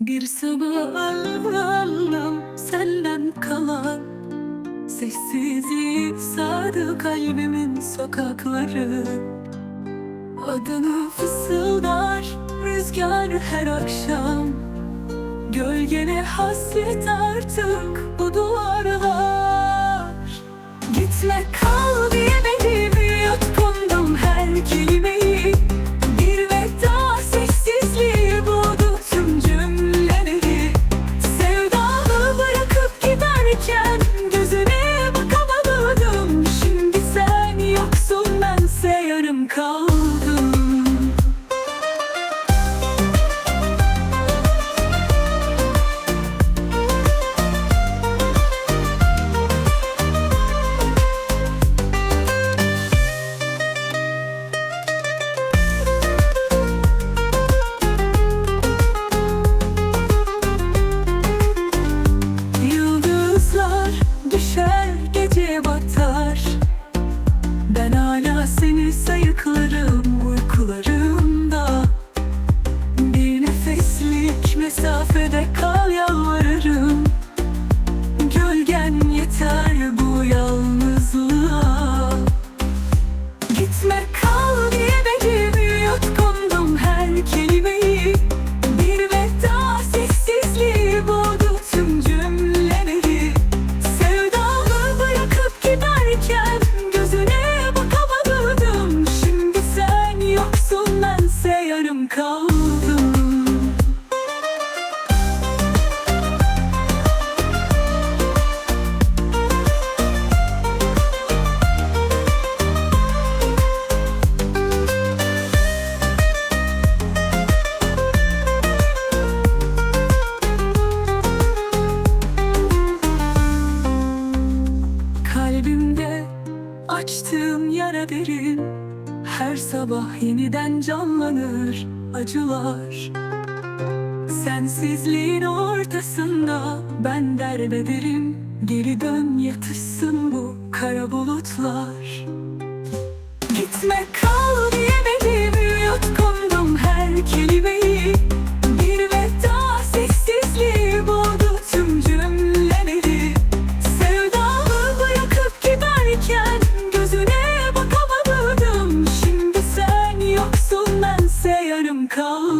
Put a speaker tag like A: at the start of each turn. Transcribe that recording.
A: Bir sabah aldım senden kalan Sessizliği sardı kalbimin sokakları. Adını fısıldar rüzgar her akşam. Gölgene hasret artık bu duvarlar. Gitme ラフで açtığım yara derin. Her sabah yeniden canlanır acılar. Sensizliğin ortasında ben derbederim Geri dön yatışsın bu kara bulutlar. Gitme kal isteyenim kal